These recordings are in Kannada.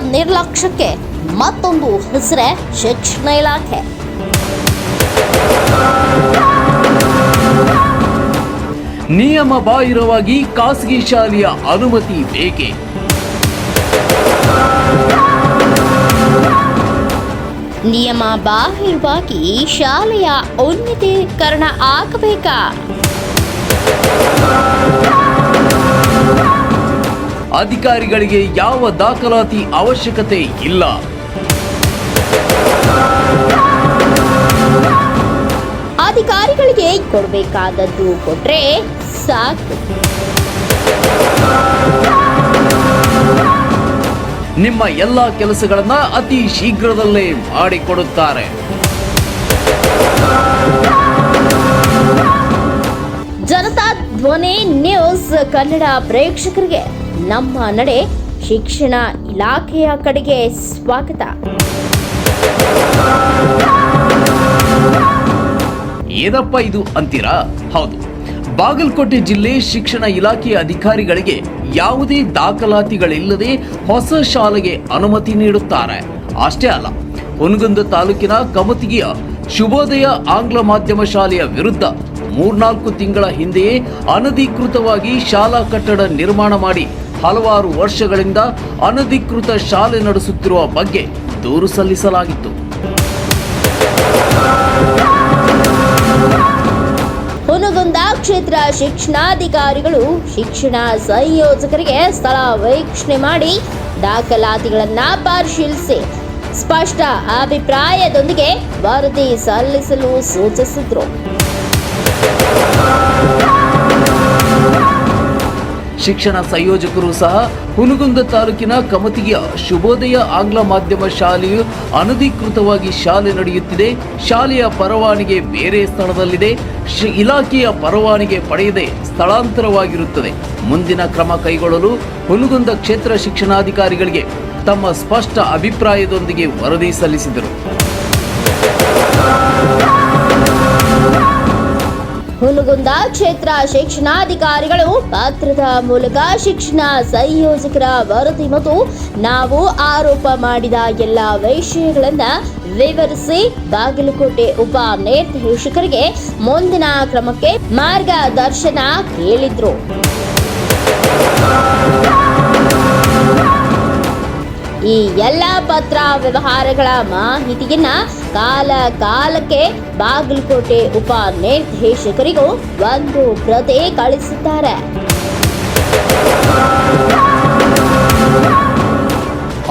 ನಿರ್ಲಕ್ಷ್ಯಕ್ಕೆ ಮತ್ತೊಂದು ಹೆಸರೇ ಶಿಕ್ಷಣ ಇಲಾಖೆ. ನಿಯಮ ಬಾಹಿರವಾಗಿ ಖಾಸಗಿ ಶಾಲೆಯ ಅನುಮತಿ ಬೇಕೆ? ನಿಯಮ ಬಾಹಿರವಾಗಿ ಶಾಲೆಯ ಉನ್ನತೀಕರಣ ಆಗಬೇಕಾ? ಅಧಿಕಾರಿಗಳಿಗೆ ಯಾವ ದಾಖಲಾತಿ ಅವಶ್ಯಕತೆ ಇಲ್ಲ. ಅಧಿಕಾರಿಗಳಿಗೆ ಕೊಡಬೇಕಾದದ್ದು ಕೊಟ್ರೆ ಸಾಕು. ನಿಮ್ಮ ಎಲ್ಲ ಕೆಲಸಗಳನ್ನ ಅತಿ ಶೀಘ್ರದಲ್ಲೇ ಮಾಡಿಕೊಡುತ್ತಾರೆ. ಜನತಾ ಧ್ವನಿ ನ್ಯೂಸ್ ಕನ್ನಡ ಪ್ರೇಕ್ಷಕರಿಗೆ. ನಮ್ಮ ನಡೆ ಶಿಕ್ಷಣ ಇಲಾಖೆಯ ಕಡೆಗೆ ಸ್ವಾಗತ. ಏನಪ್ಪ ಇದು ಅಂತೀರಾ? ಹೌದು. ಬಾಗಲಕೋಟೆ ಜಿಲ್ಲೆ ಶಿಕ್ಷಣ ಇಲಾಖೆಯ ಅಧಿಕಾರಿಗಳಿಗೆ ಯಾವುದೇ ದಾಖಲಾತಿಗಳಿಲ್ಲದೆ ಹೊಸ ಶಾಲೆಗೆ ಅನುಮತಿ ನೀಡುತ್ತಾರೆ. ಅಷ್ಟೇ ಅಲ್ಲ ಹುನಗುಂದ ತಾಲೂಕಿನ ಕಮತಿಗೆಯ ಶುಭೋದಯ ಆಂಗ್ಲ ಮಾಧ್ಯಮ ಶಾಲೆಯ ವಿರುದ್ಧ ಮೂರ್ನಾಲ್ಕು ತಿಂಗಳ ಹಿಂದೆಯೇ ಅನಧಿಕೃತವಾಗಿ ಶಾಲಾ ಕಟ್ಟಡ ನಿರ್ಮಾಣ ಮಾಡಿ ಹಲವಾರು ವರ್ಷಗಳಿಂದ ಅನಧಿಕೃತ ಶಾಲೆ ನಡೆಸುತ್ತಿರುವ ಬಗ್ಗೆ ದೂರು ಸಲ್ಲಿಸಲಾಗಿತ್ತು. ಹುನಗುಂದ ಕ್ಷೇತ್ರ ಶಿಕ್ಷಣಾಧಿಕಾರಿಗಳು ಶಿಕ್ಷಣ ಸಂಯೋಜಕರಿಗೆ ಸ್ಥಳ ವೀಕ್ಷಣೆ ಮಾಡಿ ದಾಖಲಾತಿಗಳನ್ನ ಪರಿಶೀಲಿಸಿ. ಸ್ಪಷ್ಟ ಅಭಿಪ್ರಾಯದೊಂದಿಗೆ ವರದಿ ಸಲ್ಲಿಸಲು ಸೂಚಿಸಿದ್ರು. ಶಿಕ್ಷಣ ಸಂಯೋಜಕರು ಸಹ ಹುನಗುಂದ ತಾಲೂಕಿನ ಕಮತಿಗೆಯ ಶುಭೋದಯ ಆಂಗ್ಲ ಮಾಧ್ಯಮ ಶಾಲೆಯು ಅನಧಿಕೃತವಾಗಿ ಶಾಲೆ ನಡೆಯುತ್ತಿದೆ. ಶಾಲೆಯ ಪರವಾನಿಗೆ ಬೇರೆ ಸ್ಥಳದಲ್ಲಿದೆ. ಇಲಾಖೆಯ ಪರವಾನಿಗೆ ಪಡೆಯದೆ ಸ್ಥಳಾಂತರವಾಗಿರುತ್ತದೆ. ಮುಂದಿನ ಕ್ರಮ ಕೈಗೊಳ್ಳಲು ಹುನಗುಂದ ಕ್ಷೇತ್ರ ಶಿಕ್ಷಣಾಧಿಕಾರಿಗಳಿಗೆ ತಮ್ಮ ಸ್ಪಷ್ಟ ಅಭಿಪ್ರಾಯದೊಂದಿಗೆ ವರದಿ ಸಲ್ಲಿಸಿದರು. ಹುನಗುಂದ ಕ್ಷೇತ್ರ ಶಿಕ್ಷಣಾಧಿಕಾರಿಗಳು ಪತ್ರದ ಮೂಲಕ ಶಿಕ್ಷಣ ಸಂಯೋಜಕರ ವರದಿ ಮತ್ತು ನಾವು ಆರೋಪ ಮಾಡಿದ ಎಲ್ಲ ವಿಷಯಗಳನ್ನ ವಿವರಿಸಿ ಬಾಗಲಕೋಟೆ ಉಪ ನಿರ್ದೇಶಕರಿಗೆ ಮುಂದಿನ ಕ್ರಮಕ್ಕೆ ಮಾರ್ಗದರ್ಶನ ಕೇಳಿದ್ರು. ಈ ಎಲ್ಲ ಪತ್ರ ವ್ಯವಹಾರಗಳ ಮಾಹಿತಿಯನ್ನ ಕಾಲ ಕಾಲಕ್ಕೆ ಬಾಗಲಕೋಟೆ ಉಪ ನಿರ್ದೇಶಕರಿಗೂ ಒಂದು ಪ್ರತಿ ಕಳಿಸುತ್ತಾರೆ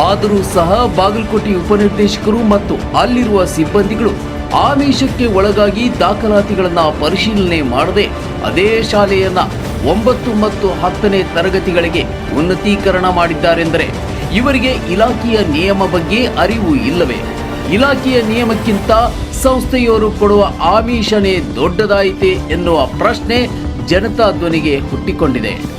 ಆದರೂ ಸಹ ಬಾಗಲಕೋಟೆ ಉಪನಿರ್ದೇಶಕರು ಮತ್ತು ಅಲ್ಲಿರುವ ಸಿಬ್ಬಂದಿಗಳು ಆಮಿಷಕ್ಕೆ ಒಳಗಾಗಿ ದಾಖಲಾತಿಗಳನ್ನು ಪರಿಶೀಲನೆ ಮಾಡದೆ ಅದೇ ಶಾಲೆಯನ್ನ ಒಂಬತ್ತು ಮತ್ತು ಹತ್ತನೇ ತರಗತಿಗಳಿಗೆ ಉನ್ನತೀಕರಣ ಮಾಡಿದ್ದಾರೆಂದರೆ ಇವರಿಗೆ ಇಲಾಖೆಯ ನಿಯಮ ಬಗ್ಗೆ ಅರಿವು ಇಲ್ಲವೇ? ಇಲಾಖೆಯ ನಿಯಮಕ್ಕಿಂತ ಸಂಸ್ಥೆಯವರು ಕೊಡುವ ಆಮಿಷನೇ ದೊಡ್ಡದಾಯಿತೆ ಎನ್ನುವ ಪ್ರಶ್ನೆ ಜನತಾ ಧ್ವನಿಗೆ ಹುಟ್ಟಿಕೊಂಡಿದೆ.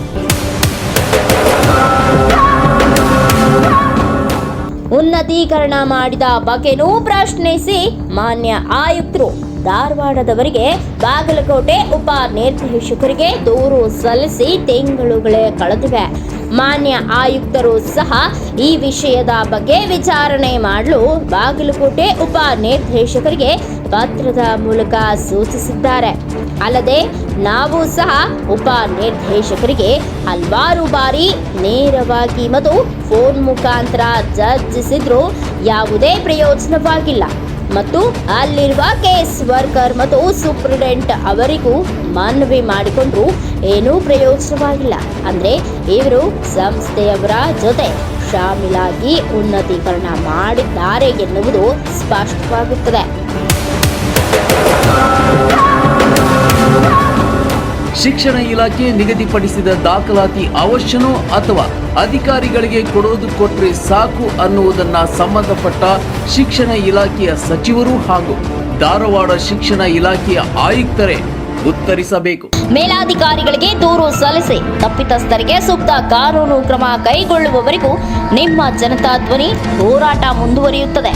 ಉನ್ನತೀಕರಣ ಮಾಡಿದ ಬಗ್ಗೆನೂ ಪ್ರಶ್ನಿಸಿ ಮಾನ್ಯ ಆಯುಕ್ತರು, ಧಾರವಾಡದವರಿಗೆ ಬಾಗಲಕೋಟೆ ಉಪ ನಿರ್ದೇಶಕರಿಗೆ ದೂರು ಸಲ್ಲಿಸಿ ತಿಂಗಳುಗಳೇ ಕಳೆದಿವೆ. ಮಾನ್ಯ ಆಯುಕ್ತರು ಸಹ ಈ ವಿಷಯದ ಬಗ್ಗೆ ವಿಚಾರಣೆ ಮಾಡಲು ಬಾಗಲಕೋಟೆ ಉಪ ನಿರ್ದೇಶಕರಿಗೆ ಪತ್ರದ ಮೂಲಕ ಸೂಚಿಸಿದ್ದಾರೆ. ಅಲ್ಲದೆ ನಾವು ಸಹ ಉಪ ನಿರ್ದೇಶಕರಿಗೆ ಹಲವಾರು ಬಾರಿ ನೇರವಾಗಿ ಮತ್ತು ಫೋನ್ ಮುಖಾಂತರ ಚರ್ಚಿಸಿದ್ರೂ ಯಾವುದೇ ಪ್ರಯೋಜನವಾಗಿಲ್ಲ. ಮತ್ತು ಅಲ್ಲಿರುವ ಕೇಸ್ ವರ್ಕರ್ ಮತ್ತು ಸೂಪ್ರಿಡೆಂಟ್ ಅವರಿಗೂ ಮನವಿ ಮಾಡಿಕೊಂಡ್ರು. ಏನೂ ಪ್ರಯೋಜನವಾಗಿಲ್ಲ. ಅಂದ್ರೆ ಇವರು ಸಂಸ್ಥೆಯವರ ಜೊತೆ ಶಾಮೀಲಾಗಿ ಉನ್ನತೀಕರಣ ಮಾಡಿದ್ದಾರೆ ಎನ್ನುವುದು ಸ್ಪಷ್ಟವಾಗುತ್ತದೆ. ಶಿಕ್ಷಣ ಇಲಾಖೆ ನಿಗದಿಪಡಿಸಿದ ದಾಖಲಾತಿ ಅವಶ್ಯನೋ ಅಥವಾ ಅಧಿಕಾರಿಗಳಿಗೆ ಕೊಡೋದು ಕೊಟ್ಟರೆ ಸಾಕು ಅನ್ನುವುದನ್ನ ಸಂಬಂಧಪಟ್ಟ ಶಿಕ್ಷಣ ಇಲಾಖೆಯ ಸಚಿವರು ಹಾಗೂ ಧಾರವಾಡ ಶಿಕ್ಷಣ ಇಲಾಖೆಯ ಆಯುಕ್ತರೇ ಉತ್ತರಿಸಬೇಕು. ಮೇಲಾಧಿಕಾರಿಗಳಿಗೆ ದೂರು ಸಲ್ಲಿಸಿ ತಪ್ಪಿತಸ್ಥರಿಗೆ ಸೂಕ್ತ ಕಾನೂನು ಕ್ರಮ ಕೈಗೊಳ್ಳುವವರೆಗೂ ನಿಮ್ಮ ಜನತಾ ಧ್ವನಿ ಹೋರಾಟ ಮುಂದುವರಿಯುತ್ತದೆ.